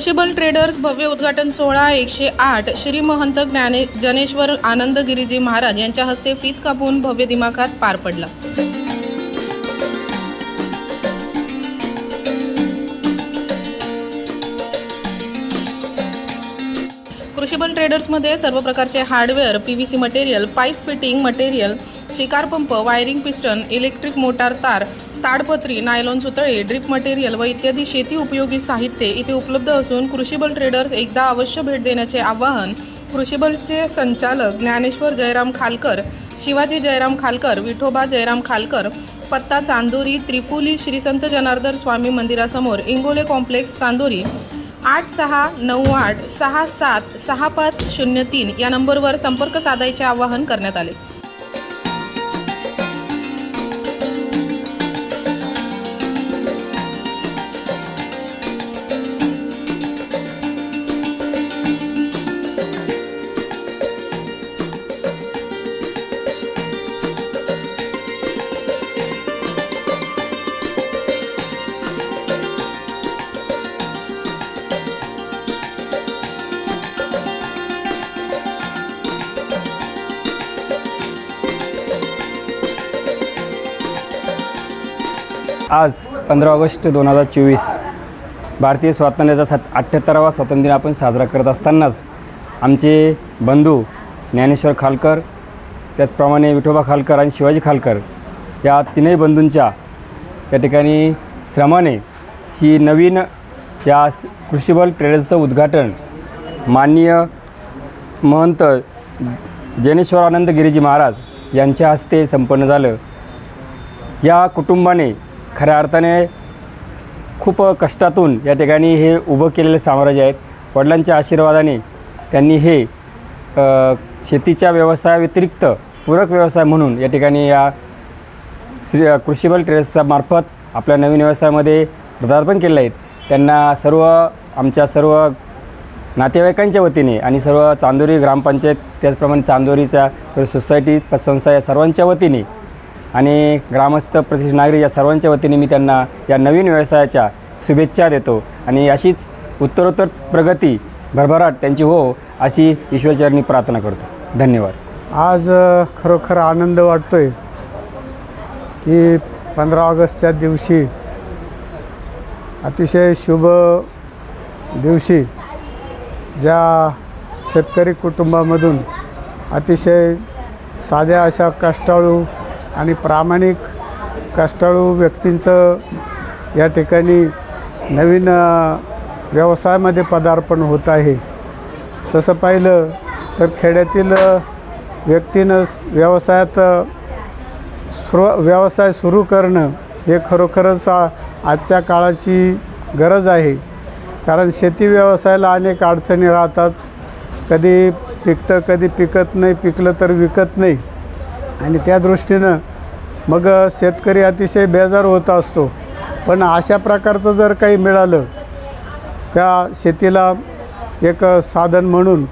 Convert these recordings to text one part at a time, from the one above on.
कृषीबल traders भव्य उद्घाटन सोहळा एकशे आठ. श्री महंत ज्ञाने जनेश्वर आनंद गिरीजी महाराज यांच्या हस्ते फीत कापून भव्य दिमाखात पार पडला. कृषीबल ट्रेडर्समध्ये सर्व प्रकारचे hardware P V C material pipe fitting material शिकार pump wiring piston electric motor तार ताडपत्री नायलॉन सुतळे ड्रिप मटेरियल व इत्यादी शेती उपयोगी साहित्य इथे उपलब्ध असून कृषीबल ट्रेडर्स एकदा अवश्य भेट देण्याचे आवाहन कृषीबलचे संचालक ज्ञानेश्वर जयराम खालकर शिवाजी जयराम खालकर विठोबा जयराम खालकर पत्ता चांदोरी त्रिफुली श्री संत जनार्दन स्वामी मंदिरासमोर इंगोले कॉम्प्लेक्स चांदोरी आठ सहा नऊ आठ सहा सात सहा पाच शून्य तीन या नंबरवर संपर्क साधायचे आवाहन करण्यात आले. आज पंधरा ऑगस्ट दोन हजार चोवीस. भारतीय स्वातंत्र्याचा सात अठ्ठ्याहत्तरावा स्वातंत्र्य दिन आपण साजरा करत असतानाच आमचे बंधू ज्ञानेश्वर खालकर त्याचप्रमाणे विठोबा खालकर आणि शिवाजी खालकर या तीनही बंधूंच्या या ठिकाणी श्रमाने ही नवीन या कृषीबल ट्रेडर्सचं उद्घाटन माननीय महंत जैनेश्वरानंद गिरीजी महाराज यांच्या हस्ते संपन्न झालं. या कुटुंबाने खऱ्या अर्थाने खूप कष्टातून या ठिकाणी हे उभं केलेले साम्राज्य आहेत. वडिलांच्या आशीर्वादाने त्यांनी हे शेतीच्या व्यवसायाव्यतिरिक्त पूरक व्यवसाय म्हणून या ठिकाणी या श्री कृषीबल ट्रेडर्सच्या मार्फत आपल्या नवीन व्यवसायामध्ये पदार्पण केलं आहेत त्यांना सर्व आमच्या सर्व नातेवाईकांच्या वतीने आणि सर्व चांदोरी ग्रामपंचायत त्याचप्रमाणे चांदोरीच्या सर्व सोसायटी पतसंस्था या सर्वांच्या वतीने आणि ग्रामस्थ प्रतिष्ठ नागरिक या सर्वांच्या वतीने मी त्यांना या नवीन व्यवसायाच्या शुभेच्छा देतो. आणि अशीच उत्तरोत्तर प्रगती भरभराट त्यांची हो अशी ईश्वरचरणी प्रार्थना करतो. धन्यवाद. आज खरोखर आनंद वाटतोय की पंधरा ऑगस्टच्या दिवशी अतिशय शुभ दिवशी ज्या शेतकरी कुटुंबामधून अतिशय साध्या अशा कष्टाळू आणि प्रामाणिक कष्टाळू व्यक्तींचं या ठिकाणी नवीन व्यवसायामध्ये पदार्पण होत आहे. तसं पाहिलं तर खेड्यातील व्यक्तीनं व्यवसायात अ, स्व व्यवसाय सुरू करणं हे खरोखरच आजच्या काळाची गरज आहे. कारण शेती व्यवसायाला अनेक अडचणी राहतात. कधी पिकतं कधी पिकत नाही पिकलं तर विकत नाही. आणि त्या दृष्टीनं मग शेतकरी अतिशय बेजार होत असतो. पण अशा प्रकारचं जर काही मिळालं त्या शेतीला एक साधन म्हणून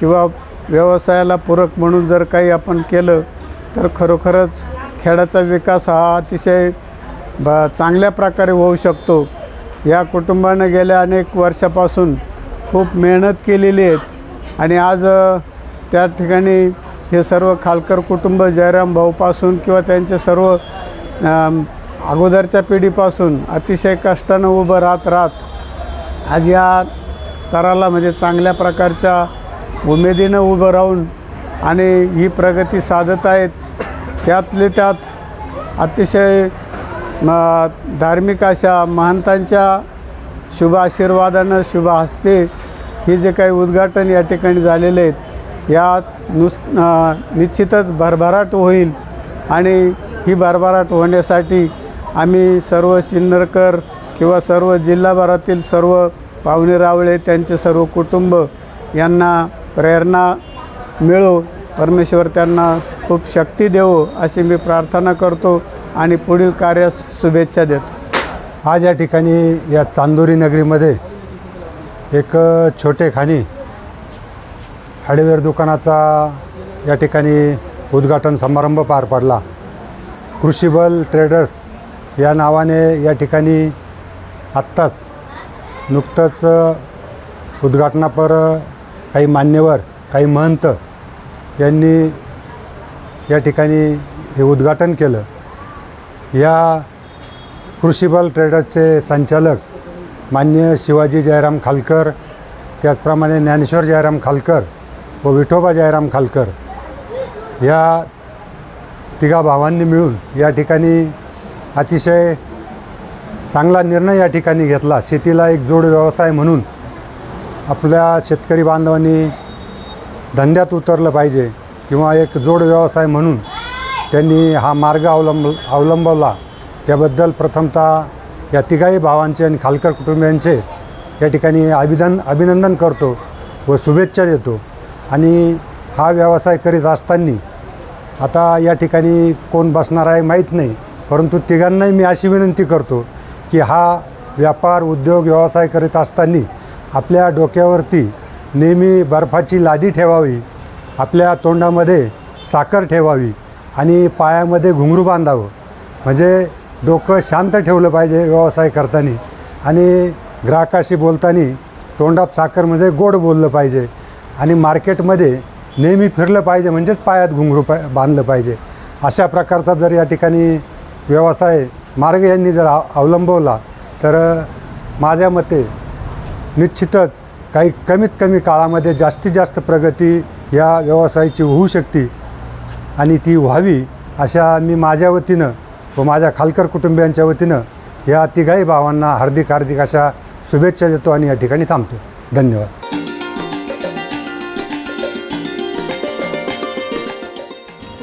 किंवा व्यवसायाला पूरक म्हणून जर काही आपण केलं तर खरोखरच खेड्याचा विकास हा अतिशय ब चांगल्या प्रकारे होऊ शकतो. या कुटुंबानं गेल्या अनेक वर्षापासून खूप मेहनत केलेली आहेत आणि आज त्या ठिकाणी हे सर्व खालकर कुटुंब जयराम भाऊपासून किंवा त्यांचे सर्व अगोदरच्या पिढीपासून अतिशय कष्टानं उभं राहत राहत आज या स्तराला म्हणजे चांगल्या प्रकारच्या उमेदीनं उभं राहून आणि ही प्रगती साधत आहेत. त्यातले त्यात अतिशय धार्मिक अशा महंतांच्या शुभ आशीर्वादानं शुभ हस्ते हे जे काही उद्घाटन या ठिकाणी झालेले आहेत यात नुस निश्चितच भरभराट होईल आणि ही भरभराट होण्यासाठी आम्ही सर्व सिन्नरकर किंवा सर्व जिल्हाभरातील सर्व पाहुणे रावळे त्यांचे सर्व कुटुंब यांना प्रेरणा मिळो परमेश्वर त्यांना खूप शक्ती देवो अशी मी प्रार्थना करतो आणि पुढील कार्यास शुभेच्छा देतो. आज या ठिकाणी या चांदोरी नगरीमध्ये एक छोटे खाणी हार्डवेअर दुकानाचा या ठिकाणी उद्घाटन समारंभ पार पडला. कृषीबल ट्रेडर्स या नावाने या ठिकाणी आत्ताच नुकतंच उद्घाटनापर काही मान्यवर काही महंत यांनी या ठिकाणी हे उद्घाटन केलं. या कृषीबल ट्रेडर्सचे संचालक मान्य शिवाजी जयराम खालकर त्याचप्रमाणे ज्ञानेश्वर जयराम खालकर व विठोबा जयराम खालकर या तिघा भावांनी मिळून या ठिकाणी अतिशय चांगला निर्णय या ठिकाणी घेतला. शेतीला एक जोड व्यवसाय म्हणून आपल्या शेतकरी बांधवांनी धंद्यात उतरलं पाहिजे किंवा एक जोड व्यवसाय म्हणून त्यांनी हा मार्ग अवलंब अवलंबवला. त्याबद्दल प्रथमतः या तिघाही भावांचे आणि खालकर कुटुंबियांचे या ठिकाणी अभिनंद अभिनंदन करतो व शुभेच्छा देतो. आणि हा व्यवसाय करीत असताना आता या ठिकाणी कोण बसणार आहे माहीत नाही. परंतु तिघांनाही मी अशी विनंती करतो की हा व्यापार उद्योग व्यवसाय करीत असताना आपल्या डोक्यावरती नेहमी बर्फाची लादी ठेवावी आपल्या तोंडामध्ये साखर ठेवावी आणि पायामध्ये घुंगरू बांधावं. म्हणजे डोकं शांत ठेवलं पाहिजे व्यवसाय करताना आणि ग्राहकाशी बोलताना तोंडात साखर म्हणजे गोड बोललं पाहिजे. आणि मार्केटमध्ये नेहमी फिरलं पाहिजे म्हणजेच पायात घुंगरू पा बांधलं पाहिजे. अशा प्रकारचा जर या ठिकाणी व्यवसाय मार्ग यांनी जर अवलंबवला तर माझ्या मते निश्चितच काही कमीत कमी काळामध्ये जास्तीत जास्त प्रगती या व्यवसायाची होऊ शकते आणि ती व्हावी अशा मी माझ्या वतीनं व माझ्या खालकर कुटुंबियांच्या वतीनं या तिघाही भावांना हार्दिक हार्दिक अशा शुभेच्छा देतो आणि या ठिकाणी थांबतो. धन्यवाद.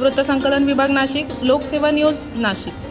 वृत्तसंकलन विभाग नाशिक लोकसेवा न्यूज नाशिक.